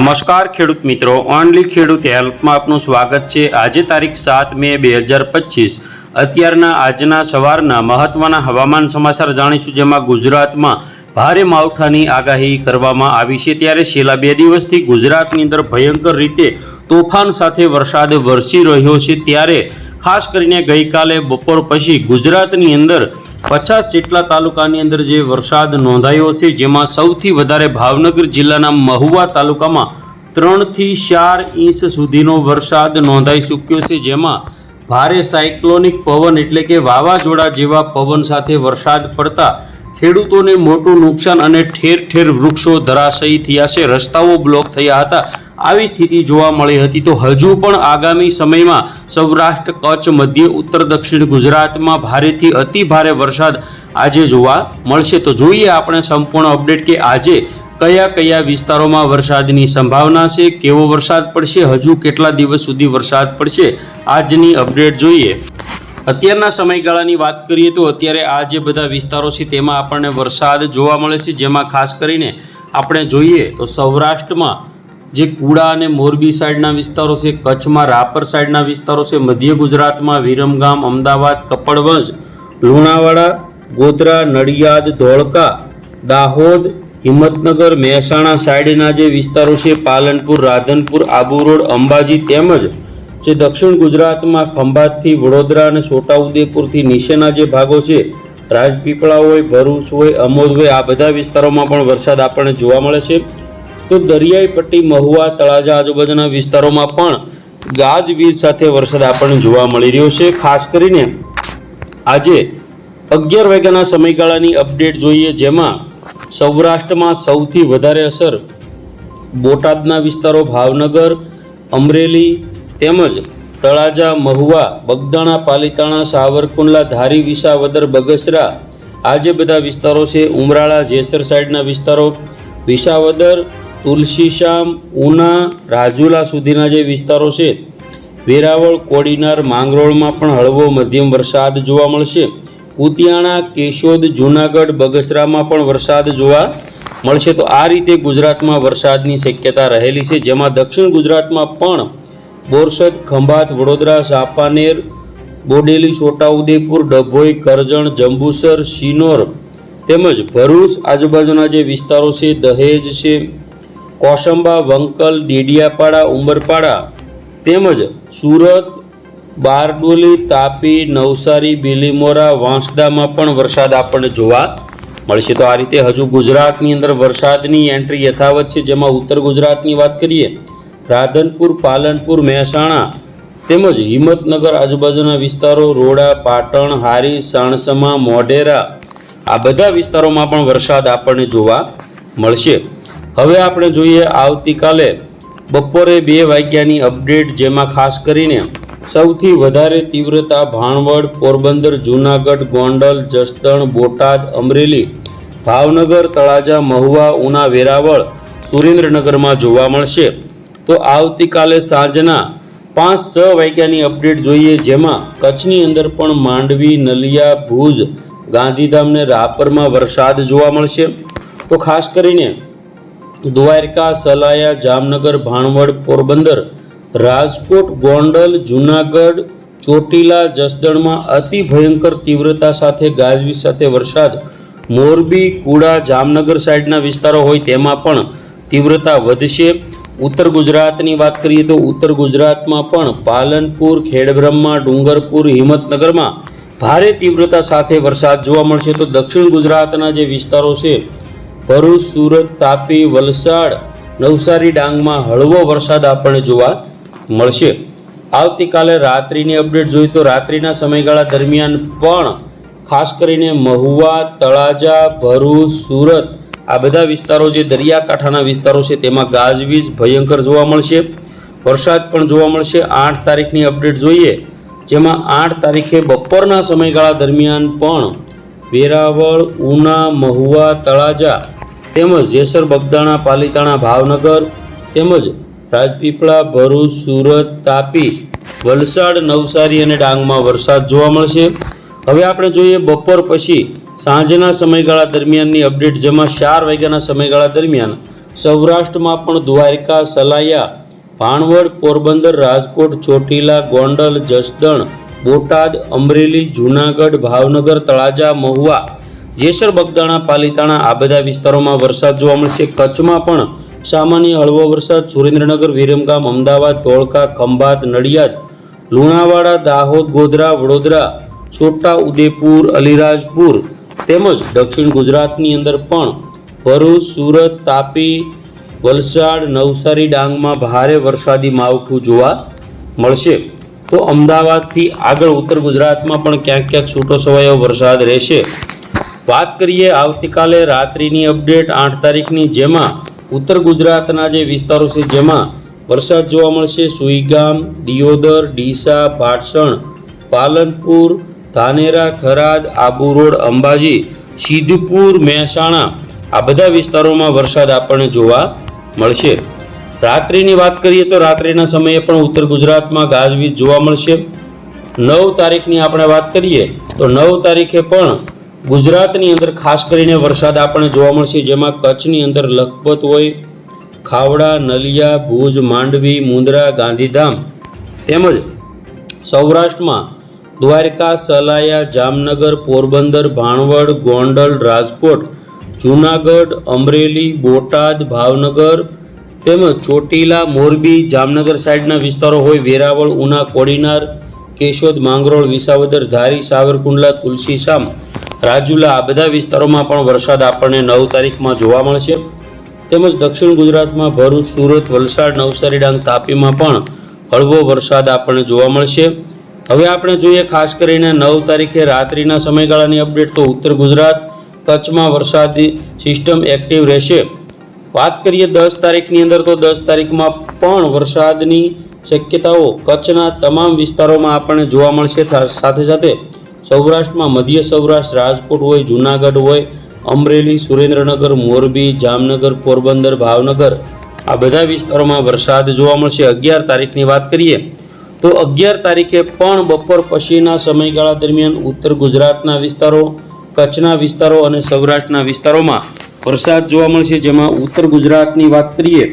નમસ્કાર ખેડૂત મિત્રો, ઓનલી ખેડૂત હેલ્પમાં આપનું સ્વાગત છે. આજે તારીખ સાત મે બે હજાર પચીસ. અત્યારના આજના સવારના મહત્વના હવામાન સમાચાર જાણીશું, જેમાં ગુજરાતમાં ભારે માવઠાની આગાહી કરવામાં આવી છે. ત્યારે છેલ્લા બે દિવસથી ગુજરાતની અંદર ભયંકર રીતે તોફાન સાથે વરસાદ વરસી રહ્યો છે. ત્યારે ખાસ કરીને ગઈકાલે બપોર પછી ગુજરાતની અંદર પચાસ જેટલા તાલુકાની અંદર જે વરસાદ નોંધાયો છે, જેમાં સૌથી વધારે ભાવનગર જિલ્લાના મહુવા તાલુકામાં ત્રણથી ચાર ઇંચ સુધીનો વરસાદ નોંધાઈ ચૂક્યો છે, જેમાં ભારે સાયક્લોનિક પવન એટલે કે વાવાઝોડા જેવા પવન સાથે વરસાદ પડતા ખેડૂતોને મોટું નુકસાન અને ઠેર ઠેર વૃક્ષો ધરાશયી થયા છે. રસ્તાઓ બ્લોક થયા હતા. આવી સ્થિતિ જોવા મળી હતી તો હજુ પણ આગામી સમયમાં સૌરાષ્ટ્ર, કચ્છ, મધ્ય, ઉત્તર, દક્ષિણ ગુજરાતમાં ભારેથી અતિ ભારે વરસાદ આજે જોવા મળશે. તો જોઈએ આપણે સંપૂર્ણ અપડેટ કે આજે કયા કયા વિસ્તારોમાં વરસાદની સંભાવના છે, કેવો વરસાદ પડશે, હજુ કેટલા દિવસ સુધી વરસાદ પડશે, આજની અપડેટ જોઈએ. અત્યારના સમયગાળાની વાત કરીએ તો અત્યારે આ જે બધા વિસ્તારો છે તેમાં આપણને વરસાદ જોવા મળે છે, જેમાં ખાસ કરીને આપણે જોઈએ તો સૌરાષ્ટ્રમાં જે કુડા અને મોરબી સાઈડના વિસ્તારો છે, કચ્છમાં રાપર સાઈડના વિસ્તારો છે, મધ્ય ગુજરાતમાં વિરમગામ, અમદાવાદ, કપડવંજ, લુણાવાડા, ગોધરા, નડિયાદ, ધોળકા, દાહોદ, હિંમતનગર, મહેસાણા સાઈડના જે વિસ્તારો છે, પાલનપુર, રાધનપુર, આબુ રોડ, અંબાજી તેમજ જે દક્ષિણ ગુજરાતમાં ખંભાતથી વડોદરા અને છોટાઉદેપુરથી નીચેના જે ભાગો છે રાજપીપળા હોય, ભરૂચ હોય, અમોદ હોય, આ બધા વિસ્તારોમાં પણ વરસાદ આપણને જોવા મળે છે. તો દરિયાઈ પટ્ટી, મહુવા, તળાજા આજુબાજુના વિસ્તારોમાં પણ ગાજવીજ સાથે વરસાદ આપણને જોવા મળી રહ્યો છે. ખાસ કરીને આજે અગિયાર વાગ્યાના સમયગાળાની અપડેટ જોઈએ, જેમાં સૌરાષ્ટ્રમાં સૌથી વધારે અસર બોટાદના વિસ્તારો, ભાવનગર, અમરેલી તેમજ તળાજા, મહુવા, બગદાણા, પાલીતાણા, સાવરકુંડલા, ધારી, વિસાવદર, બગસરા આ જે બધા વિસ્તારો છે, ઉમરાળા, જેસર સાઈડના વિસ્તારો, વિસાવદર તુલસીશ્યામ ઉના, રાજુલા સુધીના જે વિસ્તારો છે, વેરાવળ, કોડીનાર, માંગરોળમાં પણ હળવો મધ્યમ વરસાદ જોવા મળશે. કુતિયાણા કેશોદ, જૂનાગઢ, બગસરામાં પણ વરસાદ જોવા મળશે. તો આ રીતે ગુજરાતમાં વરસાદની શક્યતા રહેલી છે. જેમાં દક્ષિણ ગુજરાતમાં પણ બોરસદ, ખંભાત, વડોદરા, સાપાનેર, બોડેલી, છોટાઉદેપુર, ડભોઈ, કરજણ, જંબુસર, શિનોર તેમજ ભરૂચ આજુબાજુના જે વિસ્તારો છે, દહેજ છે કોસંબા, વંકલ, ડેડિયાપાડા, ઉંબરપાડા તેમજ સુરત, બારડોલી, તાપી, નવસારી, બિલીમોરા, વાંસદામાં પણ વરસાદ આપણને જોવા મળશે. તો આ રીતે હજુ ગુજરાતની અંદર વરસાદની એન્ટ્રી યથાવત છે. જેમાં ઉત્તર ગુજરાતની વાત કરીએ, રાધનપુર, પાલનપુર, મહેસાણા તેમજ હિંમતનગર આજુબાજુના વિસ્તારો, રોડા, પાટણ, હારી, સાણસમા, મોઢેરા આ બધા વિસ્તારોમાં પણ વરસાદ આપણને જોવા મળશે. હવે આપણે જોઈએ આવતીકાલે બપોરે બે વાગ્યાની અપડેટ જેમાં ખાસ કરીને સૌથી વધારે તીવ્રતા ભાણવડ, પોરબંદર, જૂનાગઢ, ગોંડલ, જસદણ, બોટાદ, અમરેલી, ભાવનગર, તળાજા, મહુવા, ઉના, વેરાવળ, સુરેન્દ્રનગરમાં જોવા મળશે. તો આવતીકાલે સાંજના પાંચ છ વાગ્યાની અપડેટ જોઈએ જેમાં કચ્છની અંદર પણ માંડવી, નલિયા, ભુજ ગાંધીધામ ને રાપરમાં વરસાદ જોવા મળશે. તો ખાસ કરીને દ્વારકા, સલાયા, જામનગર, ભાણવડ, પોરબંદર, રાજકોટ, ગોંડલ, જૂનાગઢ, ચોટીલા, જસદણમાં અતિ ભયંકર તીવ્રતા સાથે ગાજવીજ સાથે વરસાદ. મોરબી, કુડા, જામનગર સાઈડના વિસ્તારો હોય તેમાં પણ તીવ્રતા વધશે. ઉત્તર ગુજરાતની વાત કરીએ તો ઉત્તર ગુજરાતમાં પણ પાલનપુર, ખેડબ્રહ્મા, ડુંગરપુર, હિંમતનગરમાં ભારે તીવ્રતા સાથે વરસાદ જોવા મળશે. તો દક્ષિણ ગુજરાતના જે વિસ્તારો છે ભરૂચ, સુરત, તાપી, વલસાડ, નવસારી ડાંગમાં હળવો વરસાદ આપણને જોવા મળશે. આવતીકાલે રાત્રિની અપડેટ જોઈએ તો રાત્રિના સમયગાળા દરમિયાન પણ ખાસ કરીને મહુવા, તળાજા, ભરૂચ, સુરત આ બધા વિસ્તારો જે દરિયાકાંઠાના વિસ્તારો છે તેમાં ગાજવીજ ભયંકર જોવા મળશે. વરસાદ પણ જોવા મળશે. આઠ તારીખની અપડેટ જોઈએ જેમાં આઠ તારીખે બપોરના સમયગાળા દરમિયાન પણ વેરાવળ, ઉના, મહુવા, તળાજા તેમજ જેસર બગદાણા પાલીતાણા ભાવનગર તેમજ રાજપીપળા, ભરૂચ, સુરત, તાપી, વલસાડ, નવસારી અને ડાંગમાં વરસાદ જોવા મળશે. હવે આપણે જોઈએ બપોર પછી સાંજના સમયગાળા દરમિયાનની અપડેટ, જેમાં ચાર વાગ્યાના સમયગાળા દરમિયાન સૌરાષ્ટ્રમાં પણ દ્વારકા, સલાયા, ભાણવડ, પોરબંદર, રાજકોટ, ચોટીલા, ગોંડલ, જસદણ, બોટાદ, અમરેલી, જૂનાગઢ, ભાવનગર, તળાજા, મહુવા જેસર બગદાણા પાલીતાણા આ બધા વિસ્તારોમાં વરસાદ જોવા મળશે. કચ્છમાં પણ સામાન્ય હળવો વરસાદ. સુરેન્દ્રનગર, વિરમગામ, અમદાવાદ, ધોળકા, ખંભાત, નડિયાદ, લુણાવાડા, દાહોદ, ગોધરા, વડોદરા, છોટા ઉદેપુર, અલીરાજપુર તેમજ દક્ષિણ ગુજરાતની અંદર પણ ભરૂચ, સુરત, તાપી, વલસાડ, નવસારી, ડાંગમાં ભારે વરસાદી માવઠું જોવા મળશે. તો અમદાવાદથી આગળ ઉત્તર ગુજરાતમાં પણ ક્યાંક ક્યાંક છૂટો છવાયો વરસાદ રહેશે. વાત કરીએ આવતીકાલે રાત્રિની અપડેટ આઠ તારીખની, જેમાં ઉત્તર ગુજરાતના જે વિસ્તારો છે, જેમાં વરસાદ જોવા મળશે. સુઈગામ, દિયોદર, ડીસા પાટસણ પાલનપુર, ધાનેરા થરાદ આબુ રોડ, અંબાજી, સિદ્ધપુર, મહેસાણા આ બધા વિસ્તારોમાં વરસાદ આપણને જોવા મળશે. રાત્રિની વાત કરીએ તો રાત્રિના સમયે પણ ઉત્તર ગુજરાતમાં ગાજવીજ જોવા મળશે. નવ તારીખની આપણે વાત કરીએ તો નવ તારીખે પણ ગુજરાતની અંદર ખાસ કરીને વરસાદ આપણને જોવા મળશે, જેમાં કચ્છની અંદર લખપત હોય, ખાવડા, નલિયા, ભુજ, માંડવી, મુંદ્રા, ગાંધીધામ તેમજ સૌરાષ્ટ્રમાં દ્વારકા, સલાયા, જામનગર, પોરબંદર, ભાણવડ, ગોંડલ, રાજકોટ, જૂનાગઢ, અમરેલી, બોટાદ, ભાવનગર તેમજ ચોટીલા, મોરબી, જામનગર સાઈડના વિસ્તારો હોય, વેરાવળ, ઉના, કોડીનાર કેશોદ, માંગરોળ, વિસાવદર, ધારી, સાવરકુંડલા તુલસીશામ રાજુલા આ બધા વિસ્તારોમાં પણ વરસાદ આપણને નવ તારીખમાં જોવા મળશે. તેમજ દક્ષિણ ગુજરાતમાં ભરૂચ, સુરત, વલસાડ, નવસારી, ડાંગ, તાપીમાં પણ હળવો વરસાદ આપણને જોવા મળશે. હવે આપણે જોઈએ ખાસ કરીને નવ તારીખે રાત્રિના સમયગાળાની અપડેટ તો ઉત્તર ગુજરાત, કચ્છમાં વરસાદી સિસ્ટમ એક્ટિવ રહેશે. વાત કરીએ દસ તારીખની અંદર તો દસ તારીખમાં પણ વરસાદની શક્યતાઓ કચ્છના તમામ વિસ્તારોમાં આપણને જોવા મળશે. સાથે સાથે સૌરાષ્ટ્રમાં મધ્ય સૌરાષ્ટ્ર, રાજકોટ હોય, જૂનાગઢ હોય, અમરેલી, સુરેન્દ્રનગર, મોરબી, જામનગર, પોરબંદર, ભાવનગર આ બધા વિસ્તારોમાં વરસાદ જોવા મળશે. અગિયાર તારીખની વાત કરીએ તો અગિયાર તારીખે પણ બપોર પછીના સમયગાળા દરમિયાન ઉત્તર ગુજરાતના વિસ્તારો, કચ્છના વિસ્તારો અને સૌરાષ્ટ્રના વિસ્તારોમાં વરસાદ જોવા મળશે. જેમાં ઉત્તર ગુજરાતની વાત કરીએ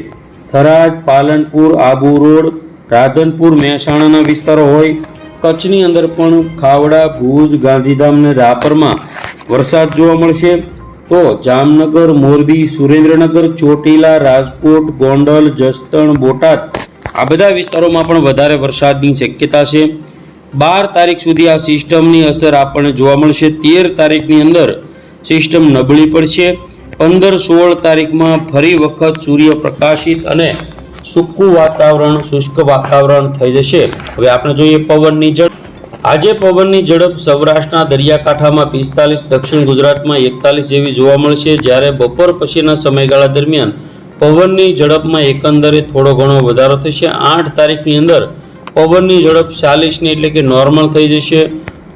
થરાદ, પાલનપુર, આબુ રોડ રાધનપુર મહેસાણાના વિસ્તારો હોય, કચ્છની અંદર પણ ખાવડા, ભુજ, ગાંધીધામ અને રાપરમાં વરસાદ જોવા મળશે. તો જામનગર, મોરબી, સુરેન્દ્રનગર, ચોટીલા, રાજકોટ, ગોંડલ, જસદણ, બોટાદ આ બધા વિસ્તારોમાં પણ વધારે વરસાદની શક્યતા છે. બાર તારીખ સુધી આ સિસ્ટમની અસર આપણને જોવા મળશે. તેર તારીખની અંદર સિસ્ટમ નબળી પડશે. પંદર સોળ તારીખમાં ફરી વખત સૂર્ય પ્રકાશિત અને સૂકું વાતાવરણ, શુષ્ક વાતાવરણ થઈ જશે. હવે આપણે જોઈએ પવનની ઝડપ. આજે પવનની ઝડપ સૌરાષ્ટ્રના દરિયાકાંઠામાં પિસ્તાલીસ, દક્ષિણ ગુજરાતમાં એકતાલીસ જેવી જોવા મળશે. જ્યારે બપોર પછીના સમયગાળા દરમિયાન પવનની ઝડપમાં એકંદરે થોડો ઘણો વધારો થશે. આઠ તારીખની અંદર પવનની ઝડપ ચાલીસની એટલે કે નોર્મલ થઈ જશે.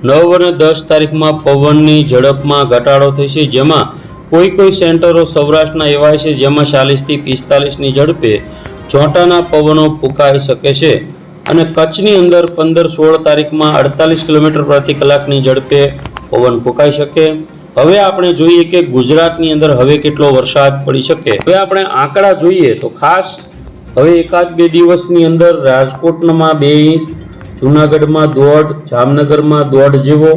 નવ અને દસ તારીખમાં પવનની ઝડપમાં ઘટાડો થશે. જેમાં કોઈ કોઈ સેન્ટરો સૌરાષ્ટ્રના એવા છે જેમાં ચાલીસથી પિસ્તાલીસની ઝડપે ચોંટાના પવનો ફૂંકાઈ શકે છે અને કચ્છની અંદર પંદર સોળ તારીખમાં અડતાલીસ કિલોમીટર પ્રતિ કલાકની ઝડપે પવન ફૂંકાઈ શકે. હવે આપણે જોઈએ કે ગુજરાતની અંદર હવે કેટલો વરસાદ પડી શકે. હવે આપણે આંકડા જોઈએ તો ખાસ હવે એકાદ બે દિવસની અંદર રાજકોટમાં બે ઇંચ જૂનાગઢમાં દોઢ, જામનગરમાં દોઢ જેવો,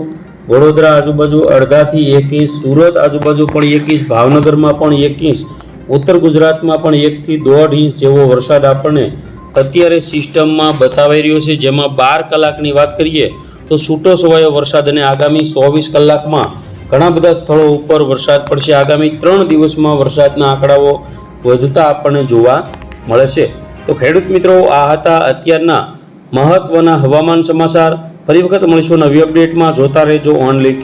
વડોદરા આજુબાજુ અડધાથી એક ઇંચ સુરત આજુબાજુ પણ એક ઇંચ ભાવનગરમાં પણ એક ઇંચ ઉત્તર ગુજરાતમાં પણ એકથી દોઢ ઇંચ જેવો વરસાદ આપણને અત્યારે સિસ્ટમમાં બતાવાઈ રહ્યો છે. જેમાં બાર કલાકની વાત કરીએ તો છૂટો છવાયો વરસાદ અને આગામી ચોવીસ કલાકમાં ઘણા બધા સ્થળો ઉપર વરસાદ પડશે. આગામી ત્રણ દિવસમાં વરસાદના આંકડાઓ વધતા આપણને જોવા મળે છે. તો ખેડૂત મિત્રો, આ હતા અત્યારના મહત્વના હવામાન સમાચાર. ફરી વખત મળીશું નવી અપડેટમાં. જોતા રહેજો ઓનલી